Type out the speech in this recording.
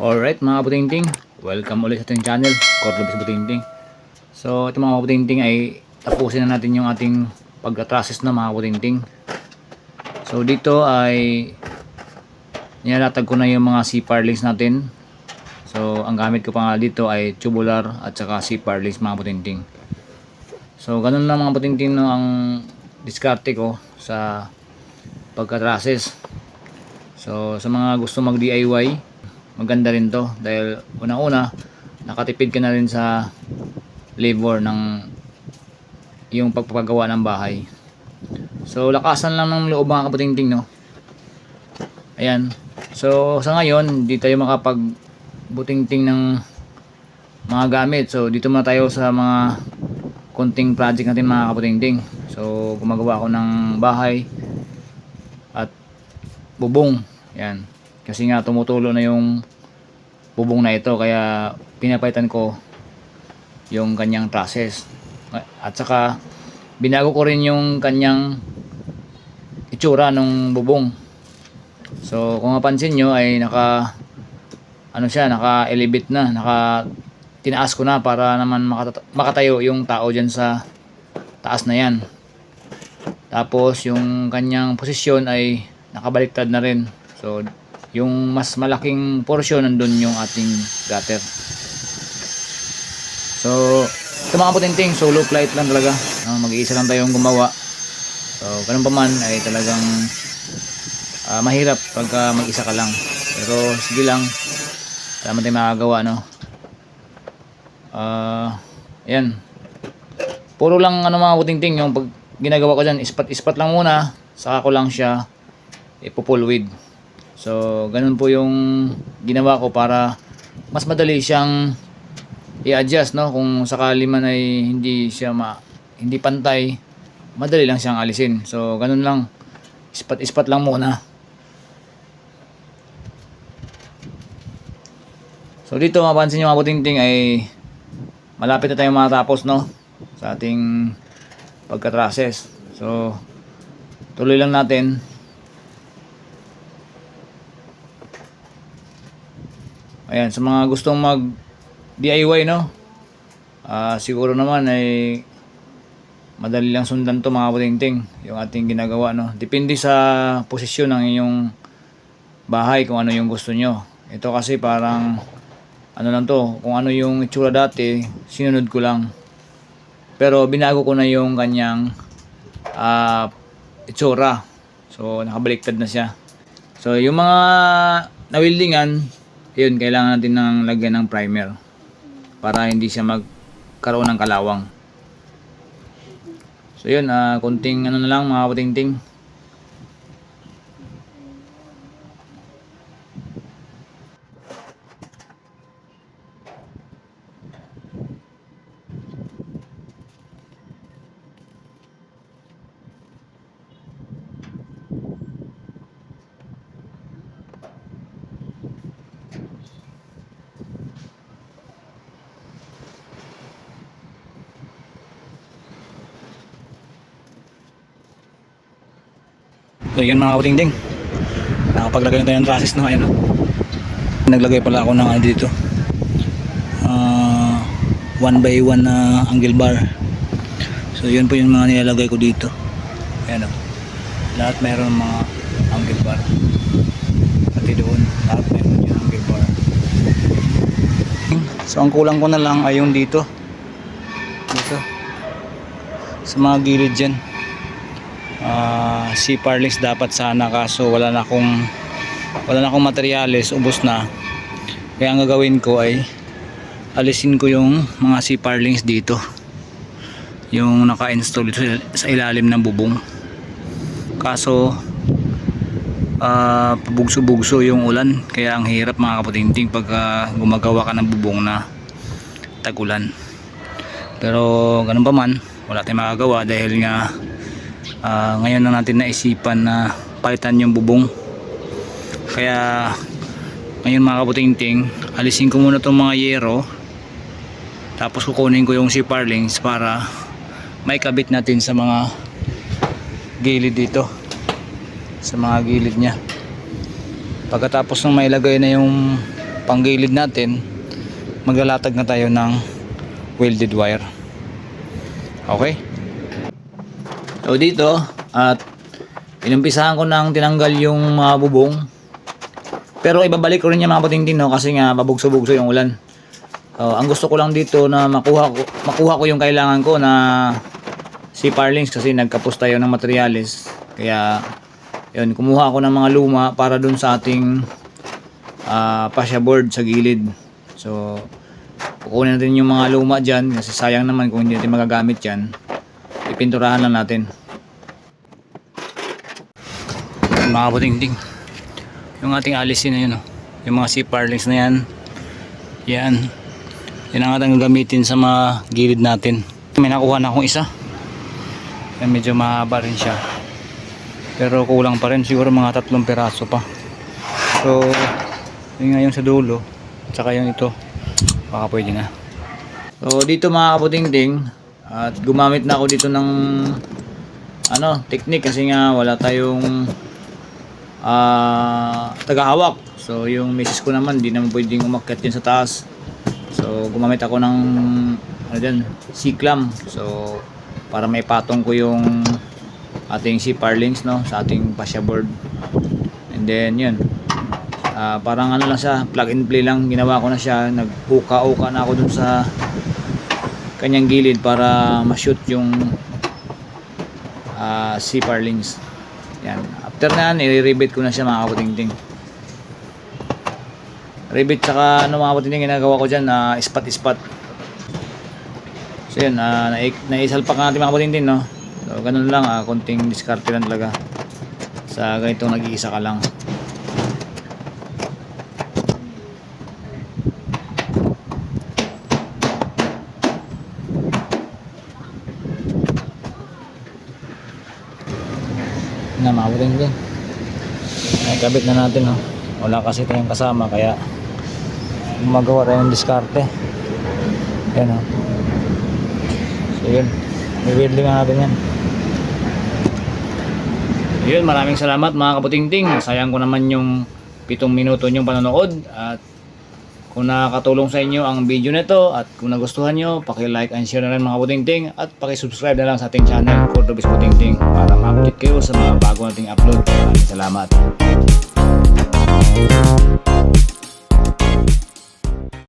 Alright mga butingting, welcome ulit sa ating channel, Cordobis Butingting. So ito mga butingting ay tapusin na natin yung ating pagkatrasis na mga butingting. So dito ay nilalatag ko na yung mga C-par links natin. So ang gamit ko pa nga dito ay tubular at saka C-par links mga butingting. So ganun lang mga butingting no, ang diskarte ko sa pagkatrasis. So sa mga gusto mag DIY, maganda rin to dahil una-una nakatipid ka na rin sa labor ng yung pagpapagawa ng bahay. So lakasan lang ng loob mga kaputingting no. Ayan. So sa ngayon, di tayo makapag butingting ng mga gamit. So dito muna tayo sa mga konting project natin mga kaputingting. So gumagawa ako ng bahay at bubong. Yan. Kasi nga tumutulo na yung bubong na ito kaya pinapaitan ko yung kanyang process. At saka binago ko rin yung kanyang itsura ng bubong. So kung mapansin nyo ay naka ano siya, naka-elevate na, naka tinaas ko na para naman makata- makatayo yung tao dyan sa taas na yan. Tapos yung kanyang posisyon ay nakabaliktad na rin. So yung mas malaking portion nandun yung ating gutter. So, ito mga putinting, solo flight lang talaga. Uh, mag-iisa lang tayong gumawa. So, ganun pa man ay talagang ah, mahirap pagka mag-isa ka lang. Pero sige lang, tama tayo makagawa, no? Ah, yan. Puro lang ano mga putingting yung pag ginagawa ko dyan, ispat-ispat lang muna, saka ko lang siya ipo-pull. So, ganun po yung ginawa ko para mas madali siyang i-adjust, no? Kung sakali man ay hindi siya ma hindi pantay, madali lang siyang alisin. So, ganun lang. Ispat-ispat lang muna. So, dito mapansin nyo mga putingting ay malapit na tayong matapos, no? Sa ating pagka-process. So, tuloy lang natin. Ayan, sa mga gustong mag DIY, no? Ah, siguro naman ay madali lang sundan to mga putingting yung ating ginagawa, no? Depende sa posisyon ng inyong bahay kung ano yung gusto nyo. Ito kasi parang ano lang to, kung ano yung itsura dati, sinunod ko lang. Pero binago ko na yung kanyang ah itsura. So, nakabaliktad na siya. So, yung mga nawildingan, yun, kailangan natin ng lagyan ng primer para hindi siya magkaroon ng kalawang. So yun, ah kunting ano na lang mga putingting. So yun mga kaputingting. Nakapaglagay na tayo ng trusses no, ayan. Naglagay pala ako ng ano dito. Ah, one by one na angle bar. So yun po yung mga nilalagay ko dito. Ayan oh. Lahat meron mga angle bar. Pati doon, lahat meron yung angle bar. So ang kulang ko na lang ay yung dito. Dito. Sa mga gilid dyan uh, si Parlix dapat sana kaso wala na akong wala na akong materyales ubos na. Kaya ang gagawin ko ay alisin ko yung mga si Parlings dito. Yung naka-install ito sa ilalim ng bubong. Kaso uh, pabugso-bugso yung ulan. Kaya ang hirap mga kaputinting pagka gumagawa ka ng bubong na tagulan. Pero ganun pa man wala tayong magagawa dahil nga Ah, ngayon na natin naisipan na palitan yung bubong kaya ngayon mga kaputingting alisin ko muna itong mga yero tapos kukunin ko yung si Parlings para may kabit natin sa mga gilid dito sa mga gilid nya pagkatapos ng mailagay na yung panggilid natin, maglalatag na tayo ng welded wire. Okay? So dito, at inumpisahan ko nang tinanggal yung mga bubong. Pero ibabalik ko rin yung mga patingting no kasi nga babugso-bugso yung ulan. So, ang gusto ko lang dito na makuha ko, makuha ko yung kailangan ko na si Parlings kasi nagkapos tayo ng materials. Kaya yun, kumuha ako ng mga luma para dun sa ating ah pasya board sa gilid. So, kukunin natin yung mga luma dyan kasi sayang naman kung hindi natin magagamit yan. Ipinturahan lang natin. Mga buting-ting. Yung ating alisin na yun. Oh. Yung mga C-parlings na yan. Yan. Yan ang ating gagamitin sa mga gilid natin. May nakuha na akong isa. Yan medyo mahaba rin siya. Pero kulang pa rin. Siguro mga tatlong peraso pa. So, yun nga yung sa dulo. Tsaka yung ito. Baka pwede na. So, dito mga kaputing-ting. At gumamit na ako dito ng ano, technique kasi nga wala tayong ah tagahawak. So, yung misis ko naman, di naman pwedeng umakyat yun sa taas. So, gumamit ako ng ano dyan, C-clam. So, para may patong ko yung ating C-parlings no, sa ating fascia board. And then, yun. Ah, parang ano lang siya, plug and play lang. Ginawa ko na siya. Nag-uka-uka na ako dun sa kanyang gilid para ma-shoot yung ah, C-parlings. Yan. After na yan, i-rivet ko na siya mga kaputingting. Rivet tsaka ano mga kaputingting ginagawa ko dyan, na spot-spot. So yun, uh, naisalpak natin mga kaputingting, no? So ganun lang, ah, konting diskarte lang talaga. Sa ganitong nag-iisa ka lang. Na mabuting din ay kabit na natin oh. wala kasi tayong kasama kaya magawa tayo ng diskarte. Yan oh. so yun. I-weirdly nga natin yan. Yun maraming salamat mga kaputingting. Sayang ko naman yung pitong minuto nyong panonood at kung nakakatulong sa inyo ang video nito at kung nagustuhan nyo, paki-like and share na rin mga putingting at paki-subscribe na lang sa ating channel, Cordobis Putingting para ma-update kayo sa mga bago nating upload. Maraming salamat.